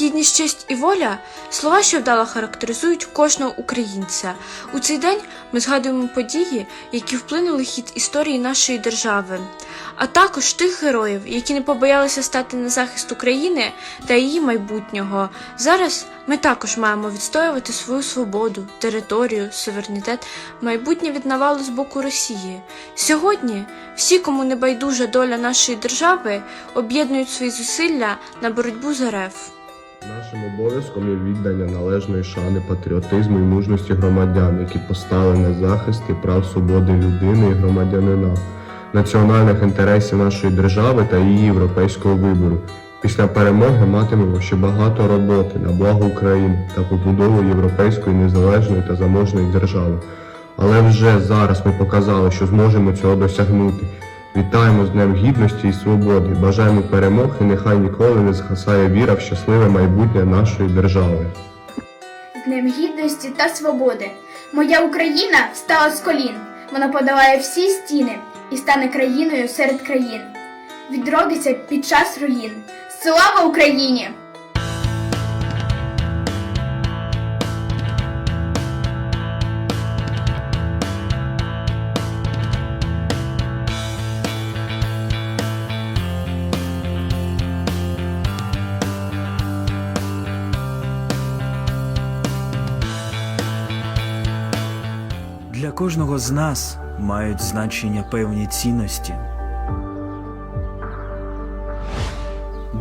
Гідність, честь і воля слова, що вдало характеризують кожного українця. У цей день ми згадуємо події, які вплинули хід історії нашої держави, а також тих героїв, які не побоялися стати на захист України та її майбутнього. Зараз ми також маємо відстоювати свою свободу, територію, суверенітет, майбутнє від навалу з боку Росії. Сьогодні всі, кому не байдужа доля нашої держави, об'єднують свої зусилля на боротьбу за РФ. Нашим обов'язком є віддання належної шани патріотизму і мужності громадян, які постали на захист і прав свободи людини і громадянина, національних інтересів нашої держави та її європейського вибору. Після перемоги матимемо ще багато роботи на благо України та побудову європейської незалежної та заможної держави. Але вже зараз ми показали, що зможемо цього досягнути. Вітаємо з Днем Гідності і Свободи. Бажаємо перемог і нехай ніколи не згасає віра в щасливе майбутнє нашої держави. з Днем Гідності та Свободи. Моя Україна встала з колін. Вона подолає всі стіни і стане країною серед країн. Відродиться під час руїн. Слава Україні! Для кожного з нас мають значення певні цінності.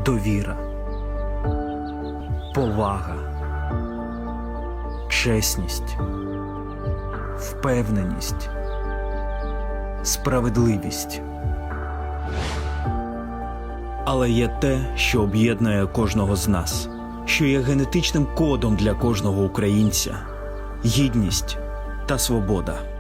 Довіра, повага, чесність, впевненість, справедливість. Але є те, що об'єднує кожного з нас, що є генетичним кодом для кожного українця. Гідність та свобода.